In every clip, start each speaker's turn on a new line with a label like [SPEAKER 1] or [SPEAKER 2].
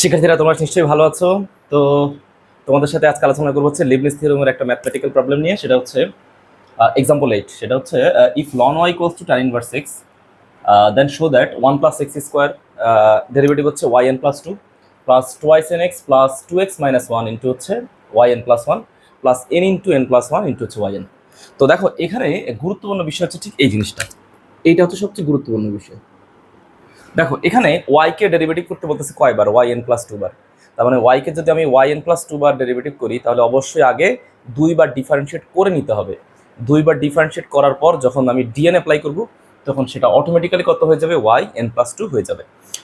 [SPEAKER 1] শিক্ষার্থীরা, তোমরা নিশ্চয়ই ভালো আছো। তো তোমাদের সাথে আজকে আলোচনা করব হচ্ছে লিবনিস থিওরামের একটা ম্যাথমেটিক্যাল প্রবলেম নিয়ে। সেটা হচ্ছে এক্সাম্পল এইট সেটা হচ্ছে if ln y equals to tan inverse six then show that one plus x square derivative হচ্ছে y n plus two plus twice n x plus two x minus one into হচ্ছে y n plus one plus n into n plus one into হচ্ছে Y N তো দেখো, এখানে গুরুত্বপূর্ণ বিষয় হচ্ছে ঠিক এই জিনিসটা। এইটা হচ্ছে সবচেয়ে গুরুত্বপূর্ণ বিষয়। দেখো, এখানে ওয়াই কে ডেরিভেটিভ করতে বলতেছে কয়বার? ওয়াই এন প্লাস টু বার। তার মানে ওয়াই কে যদি আমি ওয়াই এন প্লাস টু বার ডেরিভেটিভ করি, তাহলে অবশ্যই আগে দুইবার ডিফারেন্সিয়েট করে নিতে হবে। দুইবার ডিফারেন্সিয়েট করার পর যখন আমি ডিএন অ্যাপ্লাই করব, তখন সেটা অটোমেটিক্যালি কত হয়ে যাবে? ওয়াই এন প্লাস টু হয়ে যাবে।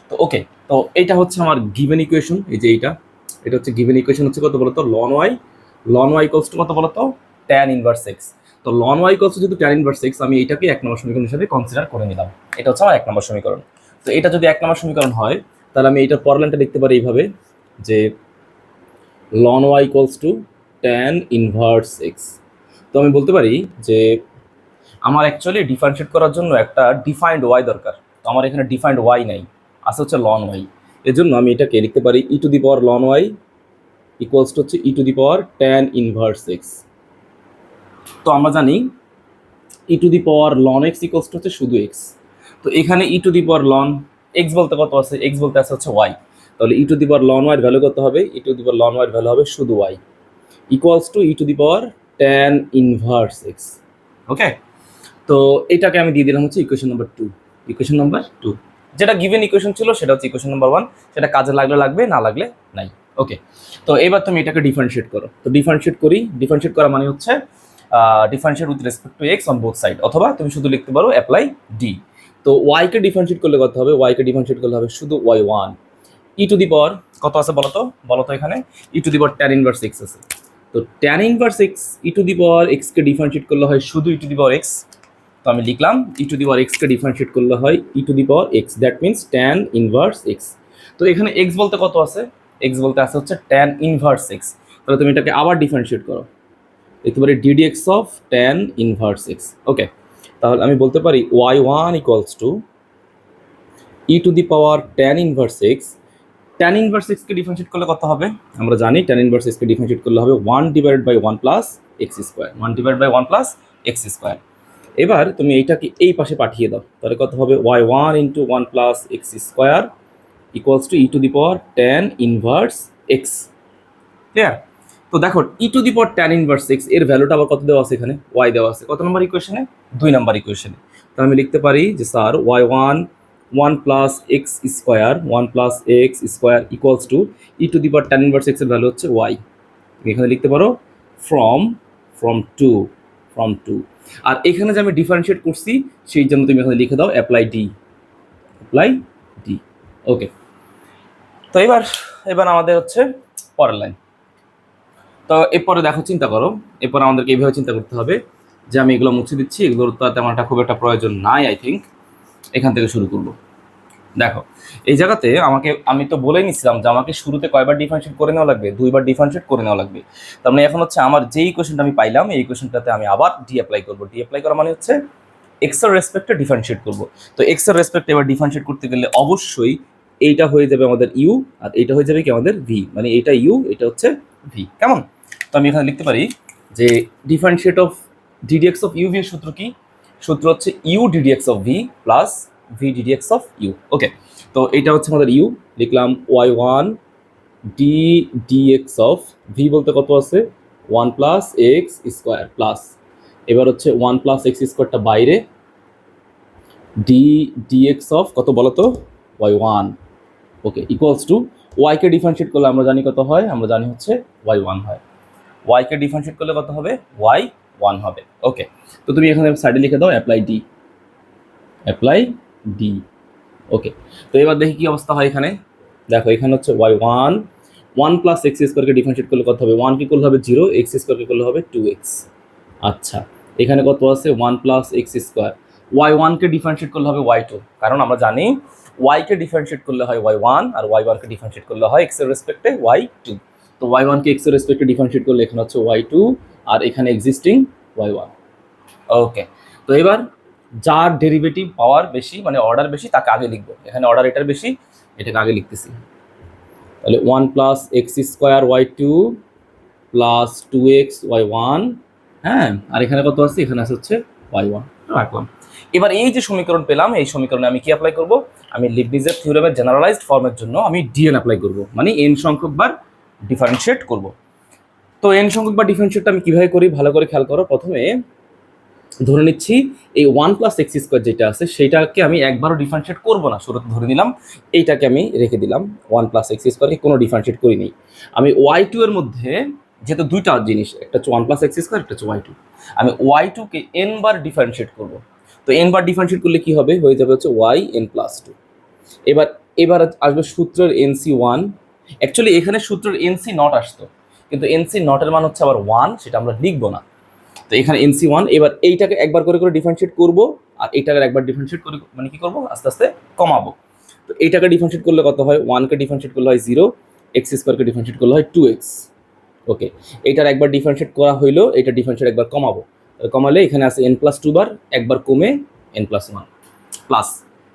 [SPEAKER 1] তো ওকে তো এইটা হচ্ছে আমার গিভেন ইকুয়েশন এই যে এইটা। এটা হচ্ছে গিভেন ইকুয়েশন হচ্ছে কত বলতো? Ln y ln y equals to কত বলতো? ট্যান ইনভার্স এক্স তো লন ওয়াই ইকলস যদি ট্যান ইনভার্স এক্স আমি এটাকে এক নম্বর সমীকরণ হিসেবে কনসিডার করে নিলাম। এটা হচ্ছে আমার এক নম্বর সমীকরণ। তো এটা যদি এক নম্বর সমীকরণ হয়, তাহলে আমি এইটার পরলাইনটা লিখতে পারি এইভাবে, যে ln y equals to tan inverse x তো আমি বলতে পারি যে আমার অ্যাকচুয়ালি ডিফারেন্সিয়েট করার জন্য একটা ডিফাইন্ড ওয়াই দরকার। তো আমার এখানে ডিফাইন্ড ওয়াই নাই আসে হচ্ছে লন ওয়াই এর জন্য আমি এটাকে লিখতে পারি e to the power ln y equals to হচ্ছে e to the power tan inverse x তো আমরা জানি e to the power ln x equals to হচ্ছে শুধু এক্স তো এখানে e to the power ln x বলতে কত আছে? এক্স বলতে আছে হচ্ছে ওয়াই তাহলে e to the power ln ওয়াইয়ের ভ্যালু কত হবে? E to the power ln ওয়াইয়ের ভ্যালু হবে শুধু y equals to e to the power tan inverse x okay তো এটাকে আমি দিয়ে দিলাম হচ্ছে equation number two equation number two যেটা গিভেন ইকুয়েশন ছিল সেটা হচ্ছে ইকুয়েশন নাম্বার ওয়ান সেটা কাজে লাগলে লাগবে, না লাগলে নাই। ওকে তো এবার তুমি এটাকে ডিফারেন্সিয়েট করো। তো ডিফারেন্সিয়েট করি। ডিফারেন্সিয়েট করা মানে হচ্ছে differentiate with respect to x on both side অথবা তুমি শুধু লিখতে পারো অ্যাপ্লাই ডি তো ওয়াইকে ডিফারেন্সিয়েট করলে কত হবে? ওয়াইকে ডিফারেন্সিয়েট করলে হবে শুধু y one e to the power কত আছে বলো তো বলো তো এখানে। E to the power tan inverse x আছে। তো tan inverse x e to the power এক্সকে ডিফারেন্সিয়েট করলে হয় শুধু ই টু দি পাওয়ার এক্স তো আমি লিখলাম ই টু দি পাওয়ার এক্সকে ডিফারেন্সিয়েট করলে হয় e to the power x that means tan inverse x তো এখানে এক্স বলতে কত আছে? এক্স বলতে আছে হচ্ছে ট্যান ইনভার্স এক্স তাহলে তুমি এটাকে আবার ডিফারেন্সিয়েট করো। পারি d d x of tan inverse x okay তাহলে আমি বলতে পারি y one equals to e to the power tan inverse x tan inverse এক্সকে ডিফারেন্সিয়েট করলে কত হবে? আমরা জানি ট্যান ইনভার্স এক্সকে ডিফারেন্সিয়েট করলে হবে one divided by one plus x square one divide by one plus x square এবার তুমি এইটাকে এই পাশে পাঠিয়ে দাও। তাহলে কত হবে? Y one into one plus x square equals to e to the power tan inverse x clear তো দেখো e to the power tan inverse এক্সের ভ্যালুটা আবার কত দেওয়া আছে এখানে? ওয়াই দেওয়া আছে। কত নম্বর ইকুয়েশনে দুই নাম্বার ইকুয়েশনে তো আমি লিখতে পারি যে sir y one one plus x square one plus x square equals to e to the power tan inverse এক্সের ভ্যালু হচ্ছে ওয়াই এখানে লিখতে পারো from from to from to আর এখানে যে আমি ডিফারেন্সিয়েট করছি, সেই জন্য তুমি এখানে লিখে দাও apply D apply D okay তো এবার এবার আমাদের হচ্ছে পরের লাইন তো এরপরে দেখো, চিন্তা করো। এরপর আমাদেরকে এইভাবে চিন্তা করতে হবে। যে আমি এগুলো মুছে দিচ্ছি, এগুলোর তো তেমন একটা খুব একটা প্রয়োজন নাই আই থিঙ্ক এখান থেকে শুরু করব। দেখো, এই জায়গাতে আমাকে, আমি তো বলেই নিছিলাম যে আমাকে শুরুতে কয়বার ডিফারেন্সিয়েট করে নেওয়া লাগবে, দুইবার ডিফারেন্সিয়েট করে নেওয়া লাগবে। তার মানে এখন হচ্ছে আমার যেই কোয়েশনটা আমি পাইলাম, এই কোয়েশনটাতে আমি আবার ডি অ্যাপ্লাই করব। ডি অ্যাপ্লাই করা মানে হচ্ছে এক্সের রেসপেক্টে ডিফারেন্সিয়েট করব। তো এক্সের রেসপেক্টে এবার ডিফারেন্সিয়েট করতে গেলে অবশ্যই এইটা হয়ে যাবে আমাদের ইউ আর এইটা হয়ে যাবে কি আমাদের ভি মানে এটা ইউ এটা হচ্ছে ভি কেমন? তো আমি এখানে লিখতে পারি যে differentiate of d d x of u v সূত্র কি? সূত্র হচ্ছে u d d x of v plus v d d x of u okay তো এটা হচ্ছে আমাদের ইউ লিখলাম y one d d x of v বলতে কত আছে? One plus x square plus এবার হচ্ছে ওয়ান প্লাস এক্স স্কোয়ারটা বাইরে। ডি ডিএক্স অফ কত বলো তো? Y one okay equals to ওয়াইকে differentiate করলে আমরা জানি কত হয়? আমরা জানি হচ্ছে ওয়াই ওয়ান হয়। ওয়াইকে ডিফারেন্সিয়েট করলে কত হবে? ওয়াই ওয়ান হবে। ওকে তো তুমি এখানে সাইডে লিখে দাও apply D apply D okay তো এবার দেখি কি অবস্থা হয় এখানে। দেখো, এখানে হচ্ছে y one one plus x স্কোয়ারকে ডিফারেন্সিয়েট করলে কত হবে? ওয়ান কি করলে হবে? জিরো এক্স স্কোয়ারকে করলে হবে? টু এক্স আচ্ছা এখানে কত আছে? One plus x square y ওয়ানকে ডিফারেন্সিয়েট করলে হবে ওয়াই টু কারণ আমরা জানি ওয়াইকে ডিফারেন্সিয়েট করলে হয় ওয়াই ওয়ান আর ওয়াই ওয়ানকে ডিফারেন্সিয়েট করলে হয় এক্সের রেসপেক্টে ওয়াই টু তো ওয়াই ওয়ানকে এক্সের রেসপেক্টে ডিফারেন্সিয়েট করলে এখানে হচ্ছে ওয়াই টু আর এখানে এক্সিস্টিং ওয়াই ওয়ান ওকে তো এবার যার ডেরিভেটিভ পাওয়ার বেশি মানে অর্ডার বেশি তাকে আগে লিখব। এখানে অর্ডার এটার বেশি এটাকে আগে লিখতেছি। তাহলে one plus x square y two plus two x y one হ্যাঁ? আর এখানে কত আছে? এখানে আছে হচ্ছে ওয়াই ওয়ান রাখলাম। এবার এই যে সমীকরণ পেলাম এই সমীকরণে আমি কি অ্যাপ্লাই করব? আমি লিবনিজের থিওরেমের জেনারেলাইজড ফর্মের জন্য আমি ডিএন অ্যাপ্লাই করব। মানে এন সংখ্যক বার ডিফারেন্সিয়েট করব। তো এন সংখ্যক বা ডিফারেন্সিয়েটটা আমি কীভাবে করি? ভালো করে খেয়াল করো। প্রথমে ধরে নিচ্ছি, এই ওয়ান প্লাস এক্স স্কোয়ার যেটা আছে, সেটাকে আমি একবারও ডিফারেন্সিয়েট করব না। শুরুতে ধরে নিলাম, এইটাকে আমি রেখে দিলাম। ওয়ান প্লাস এক্স স্কোয়ারকে কোনো ডিফারেন্সিয়েট করিনি আমি ওয়াই টু এর মধ্যে, যেহেতু দুইটা জিনিস, একটা হচ্ছে ওয়ান প্লাস এক্স স্কোয়ার একটা হচ্ছে ওয়াই টু আমি ওয়াই টুকে এন বার ডিফারেন্সিয়েট করব। তো এন বার ডিফারেন্সিয়েট করলে কি হবে? হয়ে যাবে হচ্ছে ওয়াই এন প্লাস টু এবার এবার আসবে সূত্রের এনসি ওয়ান অ্যাকচুয়ালি এখানে সূত্রের এনসি নট আসতো। কিন্তু এনসি নটের মান হচ্ছে আবার ওয়ান সেটা আমরা লিখব না। তো এখানে এনসি ওয়ান এবার এইটাকে একবার করে করে ডিফারেন্সিয়েট করব, আর এইটাকে একবার ডিফারেন্সিয়েট করে মানে কি করব? আস্তে আস্তে কমাবো। তো এইটাকে ডিফারেন্সিয়েট করলে কত হয়? ওয়ানকে ডিফারেন্সিয়েট করলে হয় জিরো এক্স স্কোয়ারকে ডিফারেন্সিয়েট করলে হয় টু এক্স ওকে এইটার একবার ডিফারেন্সিয়েট করা হইল এটা ডিফারেন্সিয়েট একবার কমাবো। কমালে এখানে আছে এন প্লাস টু বার, একবার কমে এন প্লাস ওয়ান প্লাস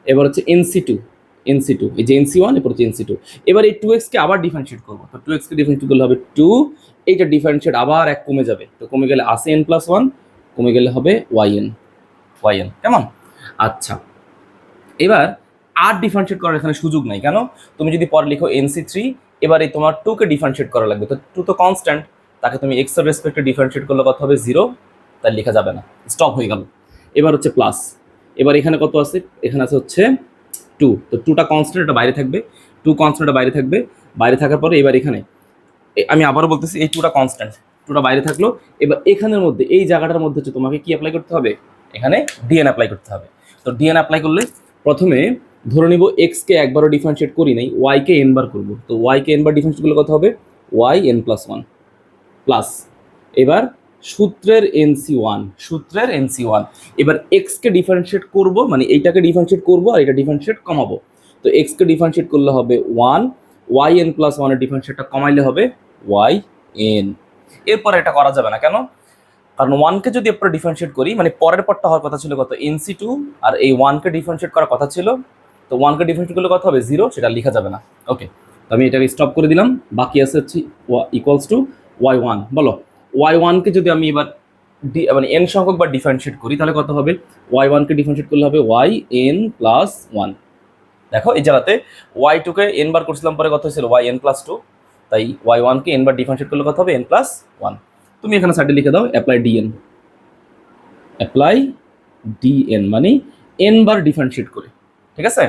[SPEAKER 1] এবার হচ্ছে এনসি টু এনসি টু এই যে এনসি ওয়ান এরপর হচ্ছে এনসি টু এবার এই টু এক্সকে আবার ডিফারেন্সিয়েট করব। তো টু এক্সকে ডিফারেন্সিয়েট করলে হবে টু এইটা ডিফারেন্সিয়েট আবার এক কমে যাবে। তো কমে গেলে আসে এন প্লাস ওয়ান কমে গেলে হবে ওয়াই এন ওয়াই এন কেমন? আচ্ছা এবার আর ডিফারেন্সিয়েট করার এখানে সুযোগ নাই। কেন? তুমি যদি পরে লিখো এনসি থ্রি এবার তোমার টুকে ডিফারেন্সিয়েট করা লাগবে। তো টু তো কনস্ট্যান্ট তাকে তুমি এক্সের রেসপেক্টে ডিফারেন্সিয়েট করলে কত হবে? জিরো তাই লেখা যাবে না। স্টপ হয়ে গেল। এবার হচ্ছে প্লাস এবার এখানে কত আছে? এখানে আছে হচ্ছে টু তো টুটা কনস্ট্যান্ট এটা বাইরে থাকবে টু কনস্ট্যান্ট বাইরে থাকবে, বাইরে থাকার পরে এবার এখানে আমি আবারও বলতেছি, এই টুটা কনস্ট্যান্ট টুটা বাইরে থাকল, এবার এখানের মধ্যে, এই জায়গাটার মধ্যে হচ্ছে তোমাকে কি অ্যাপ্লাই করতে হবে? এখানে ডিএন অ্যাপ্লাই করতে হবে। তো ডিএন অ্যাপ্লাই করলে প্রথমে ধরে নিব এক্স কে একবারও ডিফারেন্সিয়েট করি নাই ওয়াই কে এন বার করব। তো ওয়াই কে এন বার ডিফারেন্সিয়েট করলে কত হবে? Y n plus one plus এবার সূত্রের এনসি ওয়ান, সূত্রের এনসি ওয়ান। এবার এক্সকে ডিফারেন্সিয়েট করব মানে এইটাকে ডিফারেন্সিয়েট করব আর এটা ডিফারেন্সিয়েট কমাবো। তো এক্সকে ডিফারেন্সিয়েট করলে হবে ওয়ান ওয়াই এন প্লাস ওয়ানের ডিফারেন্সিয়েটটা কমাইলে হবে ওয়াই এন এরপর এটা করা যাবে না কেন? কারণ ওয়ানকে যদি এরপরে ডিফারেন্সিয়েট করি মানে পরের পরটা হওয়ার কথা ছিল কত? NC two. আর এই ওয়ানকে ডিফারেন্সিয়েট করার কথা ছিল, তো ওয়ানকে ডিফারেন্সিয়েট করলে কত হবে? জিরো সেটা লেখা যাবে না। ওকে তো আমি এটাকে স্টপ করে দিলাম। বাকি আছে হচ্ছে ইকুয়ালস টু ওয়াই ওয়ান বলো। ওয়াই ওয়ানকে যদি আমি এবার ডি মানে এন সংখ্যক বা ডিফারেন্সিয়েট করি, তাহলে কত হবে? ওয়াই ওয়ানকে ডিফারেন্সিয়েট করলে হবে ওয়াই এন প্লাস ওয়ান দেখো, এই জায়গাতে ওয়াই টুকে এন বার করছিলাম, পরে কত হয়েছিল? ওয়াই এন প্লাস টু তাই ওয়াই ওয়ানকে এন বার ডিফারেন্সিয়েট করলে কত হবে? এন প্লাস ওয়ান তুমি এখানে সাইডে লিখে দাও apply d n apply d n মানে এন বার ডিফারেন্সিয়েট করে। ঠিক আছে?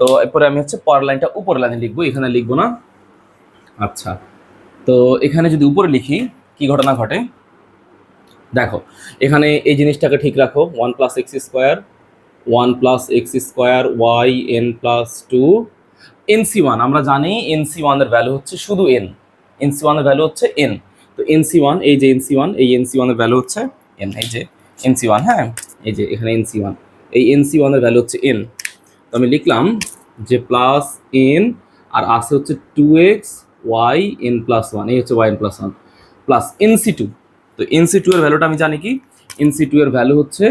[SPEAKER 1] তো এরপরে আমি হচ্ছে পরের লাইনটা উপরের লাইনে লিখব, এখানে লিখব না। আচ্ছা তো এখানে যদি উপরে লিখি কি ঘটনা ঘটে? দেখো, এখানে এই জিনিসটাকে ঠিক রাখো one plus x square one plus x square y n plus two n c one আমরা জানি এনসি ওয়ানের ভ্যালু হচ্ছে শুধু এন এনসি ওয়ানের ভ্যালু হচ্ছে এন তো এনসি ওয়ান এই যে এনসি ওয়ান এই এনসি ওয়ানের ভ্যালু হচ্ছে এন এই যে এনসি ওয়ান হ্যাঁ এই যে এখানে এনসি ওয়ান এই এনসি ওয়ানের ভ্যালু হচ্ছে এন তো আমি লিখলাম যে প্লাস এন আর আছে হচ্ছে two x y n plus one এই হচ্ছে y n plus one plus n c two তো এনসি টু এর ভ্যালুটা আমি জানি কি? এনসি টু এর ভ্যালু হচ্ছে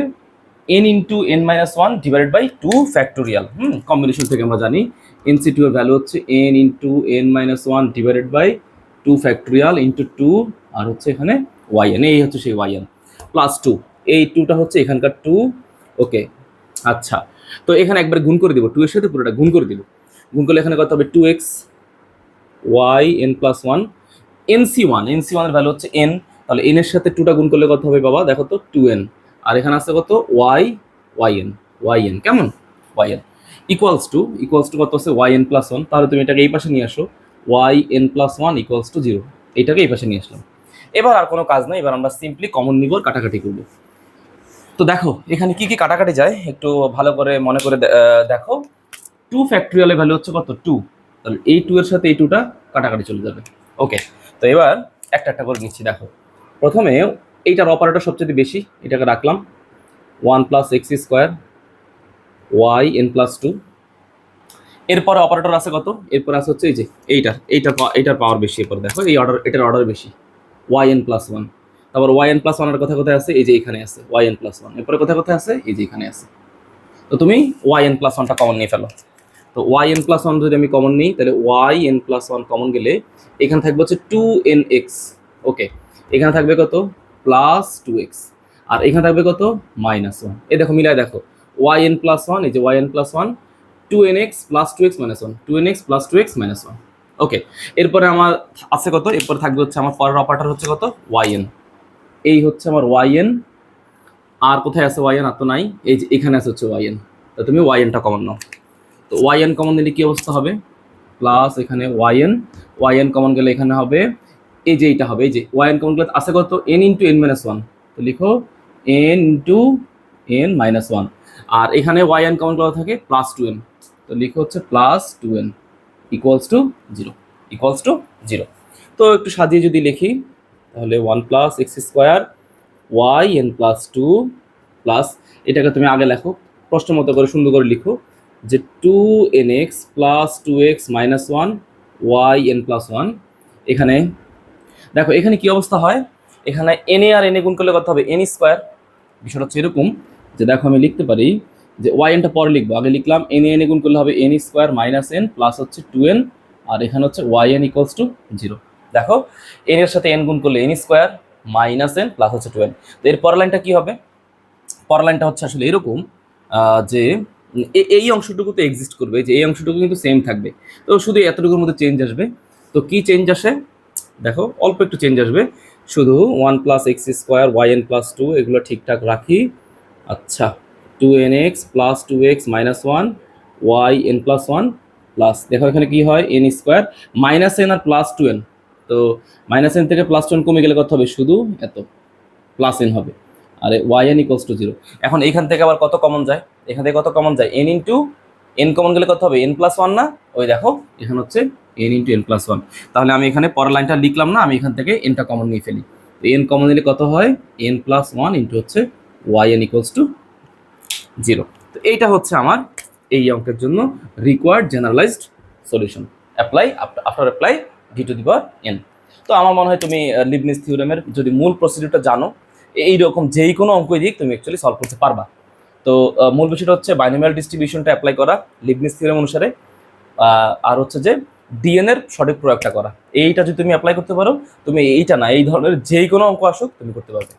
[SPEAKER 1] n into n minus one divided by two factorial hmm combination থেকে আমরা জানি এনসি টু এর ভ্যালু হচ্ছে n into n minus one divided by two factorial into two আর হচ্ছে এখানে ওয়াই এন এই হচ্ছে সেই ওয়াই এন প্লাস টু এই টুটা হচ্ছে এখানকার টু ওকে আচ্ছা। তো এখানে একবার গুণ করে দিব টু এর সাথে পুরোটা গুণ করে দিব। গুণ করলে এখানে কত হবে? Two x y n plus one n c one n c ওয়ানের ভ্যালু হচ্ছে এন তাহলে এন এর সাথে টুটা গুণ করলে কত হবে বাবা? দেখো তো টু এন আর এখানে আছে কত? Y y n y n কেমন? Y n equals to equals to কত আছে? ওয়াই এন প্লাস ওয়ান তাহলে তুমি এটাকে এই পাশে নিয়ে আসো। Y n plus one equals to zero এটাকে এই পাশে নিয়ে আসলাম। এবার আর কোনো কাজ নাই। এবার আমরা সিম্পলি কমন নিব কাটাকাটি করব। তো দেখো, এখানে কি কি কাটাকাটি যায়? একটু ভালো করে মনে করে দেখো। টু ফ্যাক্টরিয়ালের ভ্যালু হচ্ছে কত? টু তাহলে এই টু এর সাথে এই টুটা কাটাকাটি চলে যাবে। ওকে তো এবার একটা একটা করে নিচ্ছি, দেখো। প্রথমে এইটার অপারেটর সবচেয়ে বেশি, এটাকে রাখলাম। One plus x square, y n plus two. এরপরে অপারেটর আছে কত? এরপর আছে হচ্ছে এই যে এইটার এইটার এইটার পাওয়ার বেশি এরপর, দেখো, এই অর্ডার এটার অর্ডার বেশি। Y n plus one. তারপর ওয়াই এন প্লাস ওয়ানের কথা কোথায় আছে? এই যে এখানে আছে, ওয়াই এন প্লাস ওয়ান। এরপরে কোথায় কোথায় আছে? এই যে এখানে আছে। তো তুমি ওয়াই এন প্লাস ওয়ানটা কমন নিয়ে ফেলো। তো ওয়াই এন প্লাস ওয়ান যদি আমি কমন নিই, তাহলে y n plus one common গেলে এখানে থাকবে হচ্ছে টু এন এক্স ওকে এখানে থাকবে কত? প্লাস টু এক্স আর এখানে থাকবে কত? মাইনাস ওয়ান এ দেখো মিলাই দেখো। ওয়াই এন প্লাস ওয়ান এই যে y n plus one two n x plus two x minus one two n x plus two x minus one okay এরপরে আমার আছে কত? এরপরে থাকবে হচ্ছে আমার পরের অপারেটর হচ্ছে কত? ওয়াই এন এই হচ্ছে আমার ওয়াই এন আর কোথায় আছে ওয়াই এন আর তো নাই। এই যে এখানে আছে হচ্ছে ওয়াই এন তো তুমি ওয়াই এনটা কমন নাও। তো ওয়াই এন কমন নিলে কি অবস্থা হবে? প্লাস এখানে y n y n common গেলে এখানে হবে, এই যে এইটা হবে, এই যে ওয়াই এন কমন গেলে আছে কত? N into n minus one তো লিখো n into n minus one আর এখানে ওয়াই এন কমন করা থাকে? প্লাস টু এন তো লিখো হচ্ছে plus two n equals to zero equals to zero তো একটু সাজিয়ে যদি লিখি, তাহলে one plus x square y n plus two plus এটাকে তুমি আগে লেখো, প্রশ্ন মতো করে সুন্দর করে লিখো। যে two n x plus two x minus one y n plus one এখানে, দেখো, এখানে কি অবস্থা হয়? এখানে N A R N A গুণ করলে কত হবে? এন স্কোয়ার বিষয়টা হচ্ছে এরকম যে, দেখো, আমি লিখতে পারি যে ওয়াই এনটা পরে লিখব। আগে লিখলাম এন এ এন এ গুণ করলে হবে n square minus n plus হচ্ছে টু এন আর এখানে হচ্ছে y n equals to zero দেখো এন এর সাথে এন গুণ করলে n square minus n plus হচ্ছে টু এন তো এর পরের লাইনটা কি হবে? পরের লাইনটা হচ্ছে আসলে এরকম যে এই অংশটুকু তো এক্সিস্ট করবে যে এই অংশটুকু কিন্তু সেম থাকবে। তো শুধু এতটুকুর মধ্যে চেঞ্জ আসবে। তো কি চেঞ্জ আসে? দেখো, অল্প একটু চেঞ্জ আসবে। শুধু one plus x square y n plus two এগুলো ঠিকঠাক রাখি। আচ্ছা two n x plus two x minus one y n plus one plus দেখো এখানে কি হয়? এন স্কোয়ার মাইনাস এন আর প্লাস টু এন তো মাইনাস এন থেকে প্লাস টু এন কমে গেলে কত হবে? শুধু এত প্লাস এন হবে। আর y n equals to zero এখন এখান থেকে আবার কত কমন যায়? এখান থেকে কত কমন যায়? এন ইন্টু এন কমন গেলে কত হবে? এন প্লাস ওয়ান না? ওই দেখো, এখানে হচ্ছে n into n plus one তাহলে আমি এখানে পরের লাইনটা লিখলাম না, আমি এখান থেকে এনটা কমন নিয়ে ফেলি। তো এন কমন নিলে কত হয়? এন প্লাস ওয়ান ইন্টু হচ্ছে y n equals to zero তো এইটা হচ্ছে আমার এই অঙ্কের জন্য required generalised solution apply after apply D to the power n তো আমার মনে হয় তুমি লিবনিস থিওরেমের যদি মূল প্রসিডিউরটা জানো এই রকম যেই কোনো অঙ্ক দিক তুমি অ্যাকচুয়ালি সলভ করতে পারবা। তো মূল বিষয়টা হচ্ছে বাইনোমিয়াল ডিস্ট্রিবিউশনটা অ্যাপ্লাই করা লিবনিস থিওরেম অনুসারে। আর হচ্ছে যে ডিএনএর সঠিক প্রয়োগটা করা। এইটা যদি তুমি অ্যাপ্লাই করতে পারো, তুমি এইটা না, এই ধরনের যেই কোনো অঙ্ক আসুক, তুমি করতে পারবে।